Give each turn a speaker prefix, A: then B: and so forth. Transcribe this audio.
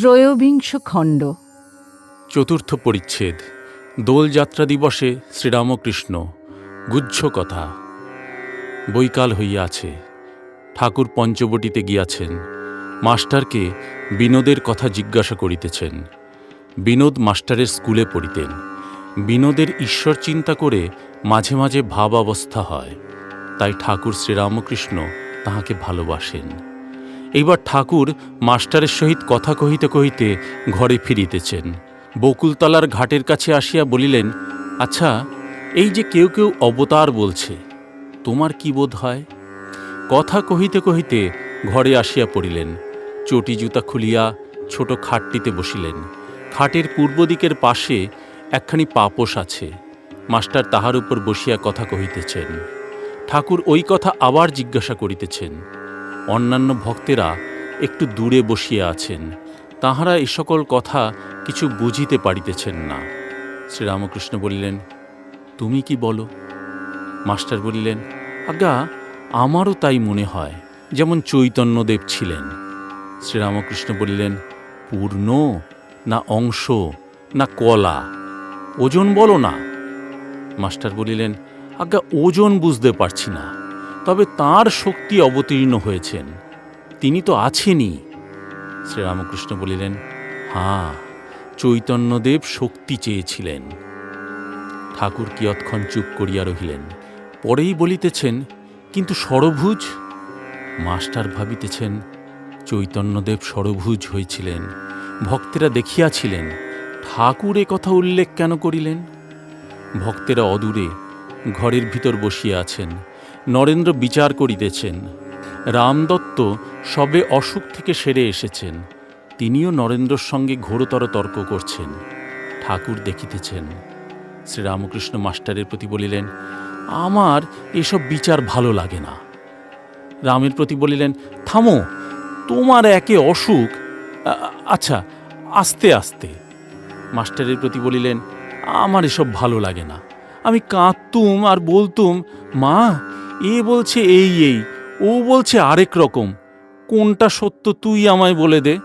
A: ত্রয়োবিংশ খণ্ড।
B: চতুর্থ পরিচ্ছেদ। দোলযাত্রা দিবসে শ্রীরামকৃষ্ণ গুচ্ছ কথা। বৈকাল হইয়াছে। ঠাকুর পঞ্চবটিতে গিয়াছেন। মাস্টারকে বিনোদের কথা জিজ্ঞাসা করিতেছেন। বিনোদ মাস্টারের স্কুলে পড়িতেন। বিনোদের ঈশ্বর চিন্তা করে মাঝে মাঝে ভাব অবস্থা হয়। তাই ঠাকুর শ্রীরামকৃষ্ণ তাহাকে ভালোবাসেন। এইবার ঠাকুর মাস্টারের সহিত কথা কহিতে কহিতে ঘরে ফিরিতেছেন। বকুলতলার ঘাটের কাছে আসিয়া বলিলেন আচ্ছা এই যে কেউ কেউ অবতার বলছে, তোমার কি বোধ হয়? কথা কহিতে কহিতে ঘরে আসিয়া পড়িলেন। চটি জুতা খুলিয়া ছোট খাটটিতে বসিলেন। খাটের পূর্ব দিকের পাশে একখানি পাপোষ আছে। মাস্টার তাহার উপর বসিয়া কথা কহিতেছেন। ঠাকুর ওই কথা আবার জিজ্ঞাসা করিতেছেন। অন্যান্য ভক্তেরা একটু দূরে বসিয়া আছেন। তাহারা এ সকল কথা কিছু বুঝিতে পারিতেছেন না। শ্রীরামকৃষ্ণ বলিলেন, তুমি কি বলো? মাস্টার বলিলেন, আজ্ঞা, আমারও তাই মনে হয়, যেমন চৈতন্যদেব ছিলেন। শ্রীরামকৃষ্ণ বলিলেন, পূর্ণ না অংশ না কলা, ওজন বলো না। মাস্টার বলিলেন, আজ্ঞা, ওজন বুঝতে পারছি না। তবে তার শক্তি অবতীর্ণ হয়েছেন। তিনি তো আছেনই। শ্রীরামকৃষ্ণ বলিলেন হাঁ চৈতন্যদেব শক্তি চেয়েছিলেন। ঠাকুর কিয়ৎক্ষণ চুপ করিয়া রহিলেন। পরেই বলিতেছেন, কিন্তু সরভুজ মাস্টার ভাবিতেছেন, চৈতন্যদেব সরভুজ হয়েছিলেন। ভক্তেরা দেখিয়াছিলেন, ঠাকুর এ কথা উল্লেখ কেন করিলেন? ভক্তেরা অদূরে ঘরের ভিতর বসিয়া আছেন। নরেন্দ্র বিচার করিতেছেন। রামদত্ত সবে অসুখ থেকে সেরে এসেছেন। তিনিও নরেন্দ্রর সঙ্গে ঘোরতর তর্ক করছেন। ঠাকুর দেখিতেছেন। শ্রীরামকৃষ্ণ মাস্টারের প্রতি বলিলেন, আমার এসব বিচার ভালো লাগে না। রামের প্রতি বলিলেন, থামো, তোমার একে অসুখ আচ্ছা আস্তে আস্তে। মাস্টারের প্রতি বলিলেন, আমার এসব ভালো লাগে না। আমি কাঁদতুম আর বলতুম, মা এ বলছে এই এই ও বলছে আরেক রকম। কোনটা সত্য তুই আমায় বলে দে।